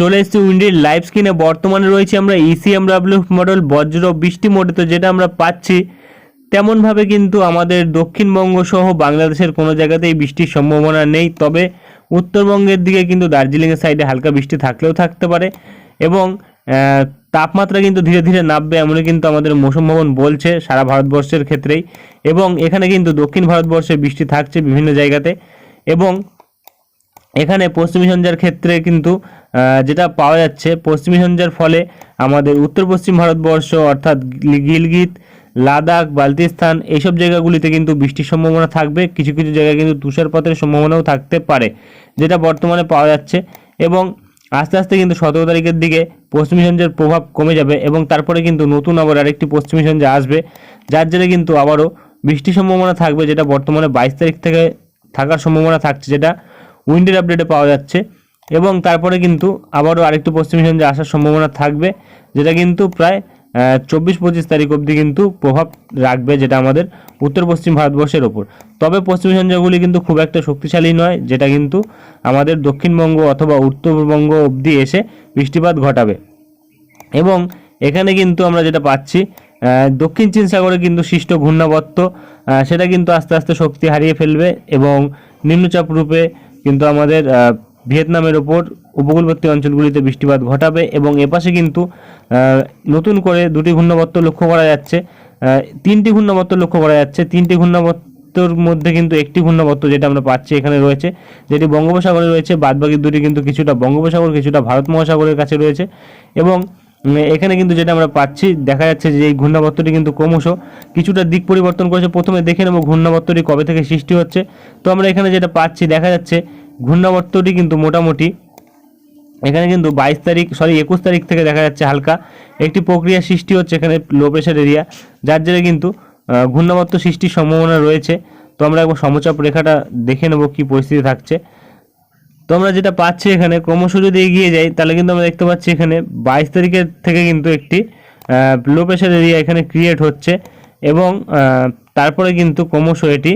চলে এসেছি উইন্ডির লাইভ স্ক্রিনে। বর্তমানে রয়েছে আমরা ইসিএম ডাব্লিউ মডেল বজ্র, বৃষ্টি মোডে তো যেটা আমরা পাচ্ছি, তেমনভাবে কিন্তু আমাদের দক্ষিণবঙ্গ সহ বাংলাদেশের কোনো জায়গাতেই বৃষ্টির সম্ভাবনা নেই। তবে উত্তরবঙ্গের দিকে কিন্তু দার্জিলিংয়ের সাইডে হালকা বৃষ্টি থাকলেও থাকতে পারে এবং তাপমাত্রা কিন্তু ধীরে ধীরে নামবে এমনই কিন্তু আমাদের মৌসুম ভবন বলছে সারা ভারতবর্ষের ক্ষেত্রেই এবং এখানে কিন্তু দক্ষিণ ভারতবর্ষে বৃষ্টি থাকছে বিভিন্ন জায়গাতে এবং এখানে পশ্চিমী সঞ্জার ক্ষেত্রে কিন্তু যেটা পাওয়া যাচ্ছে, পশ্চিমী সঞ্জার ফলে আমাদের উত্তর পশ্চিম ভারতবর্ষ, অর্থাৎ গিল- গিলগিত, লাদাখ বালতিস্তান এইসব জায়গাগুলিতে কিন্তু বৃষ্টির সম্ভাবনা থাকবে। কিছু কিছু জায়গায় কিন্তু তুষারপাতের সম্ভাবনাও থাকতে পারে, যেটা বর্তমানে পাওয়া যাচ্ছে। এবং আস্তে আস্তে কিন্তু সতেরো তারিখের দিকে পশ্চিমী সঞ্জার প্রভাব কমে যাবে এবং তারপরে কিন্তু নতুন আবার আরেকটি পশ্চিমী সঞ্জা আসবে, যার জেরে কিন্তু আবারও বৃষ্টির সম্ভাবনা থাকবে, যেটা বর্তমানে বাইশ তারিখ থেকে থাকার সম্ভাবনা থাকছে, যেটা উইন্ডের আপডেটে পাওয়া যাচ্ছে। এবং তারপরে কিন্তু আবারও আরেকটু পশ্চিমী সঞ্জে আসার সম্ভাবনা থাকবে, যেটা কিন্তু প্রায় চব্বিশ পঁচিশ তারিখ অবধি কিন্তু প্রভাব রাখবে যেটা আমাদের উত্তর পশ্চিম ভারতবর্ষের ওপর। তবে পশ্চিমী সঞ্জয়গুলি কিন্তু খুব একটা শক্তিশালী নয়, যেটা কিন্তু আমাদের দক্ষিণবঙ্গ অথবা উত্তরবঙ্গ অবধি এসে বৃষ্টিপাত ঘটাবে। এবং এখানে কিন্তু আমরা যেটা পাচ্ছি দক্ষিণ চীন সাগরে কিন্তু সৃষ্ট ঘূর্ণাবর্ত সেটা কিন্তু আস্তে আস্তে শক্তি হারিয়ে ফেলবে এবং নিম্নচাপ রূপে কিন্তু আমাদের ভিয়েতনামের ওপর উপকূলবর্তী অঞ্চলগুলিতে বৃষ্টিপাত ঘটাবে এবং এপাশে কিন্তু নতুন করে দুটি ঘূর্ণাবর্ত লক্ষ্য করা যাচ্ছে। তিনটি ঘূর্ণাবর্ত লক্ষ্য করা যাচ্ছে। তিনটি ঘূর্ণাবর্তর মধ্যে কিন্তু একটি ঘূর্ণাবর্ত যেটা আমরা পাচ্ছি এখানে রয়েছে, যেটি বঙ্গোপসাগরে রয়েছে। বাদবাকি দুটি কিন্তু কিছুটা বঙ্গোপসাগর, কিছুটা ভারত মহাসাগরের কাছে রয়েছে এবং এখানে কিন্তু যেটা আমরা পাচ্ছি, দেখা যাচ্ছে যে এই ঘূর্ণাবর্তটি কিন্তু ক্রমশ কিছুটা দিক পরিবর্তন করেছে। প্রথমে দেখে নেব ঘূর্ণাবর্তটি কবে থেকে সৃষ্টি হচ্ছে। তো আমরা এখানে যেটা পাচ্ছি, দেখা যাচ্ছে ঘূর্ণাবর্তটি কিন্তু মোটামুটি এখানে কিন্তু বাইশ তারিখ, সরি, একুশ তারিখ থেকে দেখা যাচ্ছে হালকা একটি প্রক্রিয়া সৃষ্টি হচ্ছে এখানে লো প্রেশার এরিয়া যার জেরে কিন্তু ঘূর্ণাবর্ত সৃষ্টির সম্ভাবনা রয়েছে। তো আমরা একবার সমচাপ রেখাটা দেখে নেব কি পরিস্থিতি থাকছে। তো আমরা যেটা পাচ্ছি এখানে, ক্রমশ যদি এগিয়ে যাই, তাহলে কিন্তু আমরা দেখতে পাচ্ছি এখানে বাইশ তারিখের থেকে কিন্তু একটি লো প্রেশার এরিয়া এখানে ক্রিয়েট হচ্ছে এবং তারপরে কিন্তু ক্রমশ এটি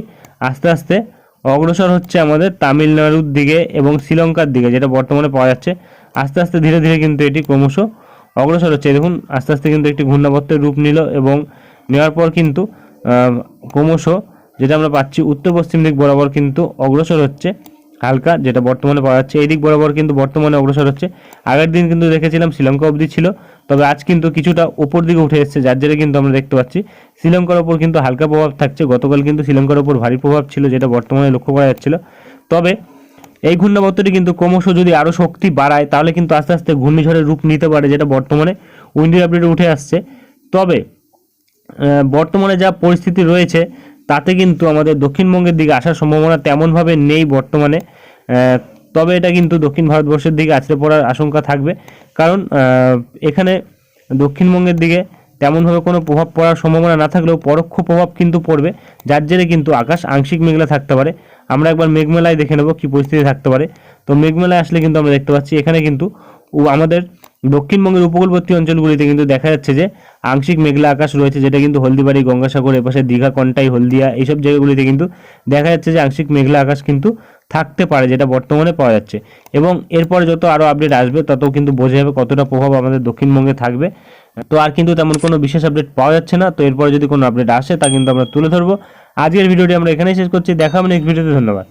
আস্তে আস্তে অগ্রসর হচ্ছে আমাদের তামিলনাড়ুর দিকে এবং শ্রীলঙ্কার দিকে, যেটা বর্তমানে পাওয়া যাচ্ছে। আস্তে আস্তে ধীরে ধীরে কিন্তু এটি ক্রমশ অগ্রসর হচ্ছে। দেখুন, আস্তে আস্তে কিন্তু একটি ঘূর্ণাবর্তের রূপ নিল এবং নেওয়ার পর কিন্তু ক্রমশ যেটা আমরা পাচ্ছি উত্তর পশ্চিম দিক বরাবর কিন্তু অগ্রসর হচ্ছে। হালকা, যেটা বর্তমানে পাওয়া যাচ্ছে। বরাবর কিন্তু বর্তমানে অগ্রসর হচ্ছে। আগের দিন কিন্তু দেখেছিলাম শ্রীলঙ্কা অবধি ছিল, তবে আজ কিন্তু কিছুটা উপর দিকে উঠে এসেছে, যার জেরে কিন্তু আমরা দেখতে পাচ্ছি। শ্রীলঙ্কার ওপর কিন্তু হালকা প্রভাব থাকছে। গতকাল কিন্তু শ্রীলঙ্কার ওপর ভারী প্রভাব ছিল, যেটা বর্তমানে লক্ষ্য করা যাচ্ছিল। তবে এই ঘূর্ণাবর্তটি কিন্তু ক্রমশ যদি আরও শক্তি বাড়ায়, তাহলে কিন্তু আস্তে আস্তে ঘূর্ণিঝড়ের রূপ নিতে পারে, যেটা বর্তমানে উইন্ডি আপডেটে উঠে আসছে। তবে বর্তমানে যা পরিস্থিতি রয়েছে তাতে কিন্তু আমাদের দক্ষিণবঙ্গের দিকে আসার সম্ভাবনা তেমনভাবে নেই বর্তমানে। তবে এটা কিন্তু দক্ষিণ ভারতবর্ষের দিকে আছড়ে পড়ার আশঙ্কা থাকবে। কারণ এখানে দক্ষিণবঙ্গের দিকে তেমনভাবে কোনো প্রভাব পড়ার সম্ভাবনা না থাকলেও পরোক্ষ প্রভাব কিন্তু পড়বে। যার জেরে কিন্তু আকাশ আংশিক মেঘলা থাকতে পারে। আমরা একবার মেঘমেলায় দেখে নেব কী পরিস্থিতি থাকতে পারে। তো মেঘমেলায় আসলে কিন্তু আমরা দেখতে পাচ্ছি, এখানে কিন্তু আমাদের দক্ষিণবঙ্গের উপকূলবর্তী অঞ্চলগুলিতে কিন্তু দেখা যাচ্ছে যে আংশিক মেঘলা আকাশ রয়েছে, যেটা কিন্তু হলদিবাড়ি, গঙ্গাসাগর, এপাশে দীঘা, কন্টাই, হলদিয়া এইসব জায়গাগুলিতে কিন্তু দেখা যাচ্ছে যে আংশিক মেঘলা আকাশ কিন্তু থাকতে পারে, যেটা বর্তমানে পাওয়া যাচ্ছে। এবং এরপরে যত আরও আপডেট আসবে তত কিন্তু বোঝা যাবে কতটা প্রভাব আমাদের দক্ষিণবঙ্গে থাকবে। তো আর কিন্তু তেমন কোনো বিশেষ আপডেট পাওয়া যাচ্ছে না, তো এরপরে যদি কোনো আপডেট আসে, তা কিন্তু আমরা তুলে ধরবো। আজকের ভিডিওটি আমরা এখানেই শেষ করছি, দেখা হবে নেক্সট ভিডিওতে ধন্যবাদ।